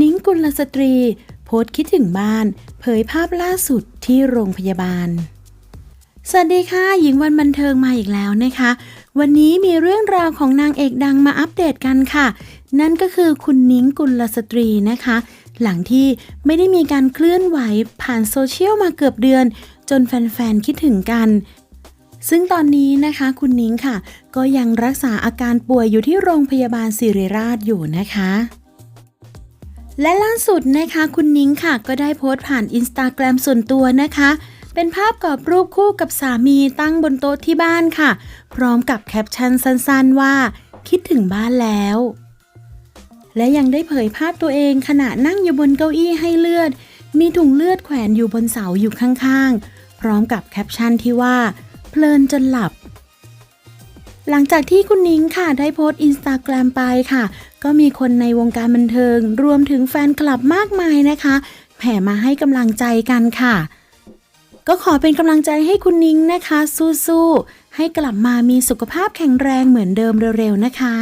นิ้งกุลสตรี โพสต์คิดถึงบ้าน เผยภาพล่าสุดที่โรงพยาบาล สวัสดีค่ะหญิงวันบันเทิงมาอีกแล้วนะคะ วันนี้มีเรื่องราวของนางเอกดังมาอัปเดตกันค่ะ นั่นก็คือคุณนิ้งกุลสตรีนะคะ หลังที่ไม่ได้มีการเคลื่อนไหวผ่านโซเชียลมาเกือบเดือน จนแฟนๆคิดถึงกันซึ่งตอนนี้นะคะคุณนิ้งค่ะ ก็ยังรักษาอาการป่วยอยู่ที่โรงพยาบาลศิริราชอยู่นะคะ และล่าสุดนะคะคุณนิ้งค่ะก็ได้โพสต์ผ่านอินสตาแกรมส่วนตัวนะคะ เป็นภาพกรอบรูปคู่กับสามีตั้งบนโต๊ะที่บ้านค่ะ พร้อมกับแคปชั่นสั้นๆว่า คิดถึงบ้านแล้ว และยังได้เผยภาพตัวเองขณะนั่งอยู่บนเก้าอี้ให้เลือด มีถุงเลือดแขวนอยู่บนเสาอยู่ข้างๆ พร้อมกับแคปชั่นที่ว่า เพลินจนหลับ หลังจากที่คุณนิ้งค่ะได้โพสต์อินสตาแกรมไปค่ะ ก็มีคนในวงการบันเทิง รวมถึงแฟนคลับมากมายนะคะแผ่มาให้กำลังใจกันค่ะ ก็ขอเป็นกำลังใจให้คุณนิ้งนะคะ สู้ๆให้กลับมามีสุขภาพแข็งแรงเหมือนเดิมเร็วๆนะคะ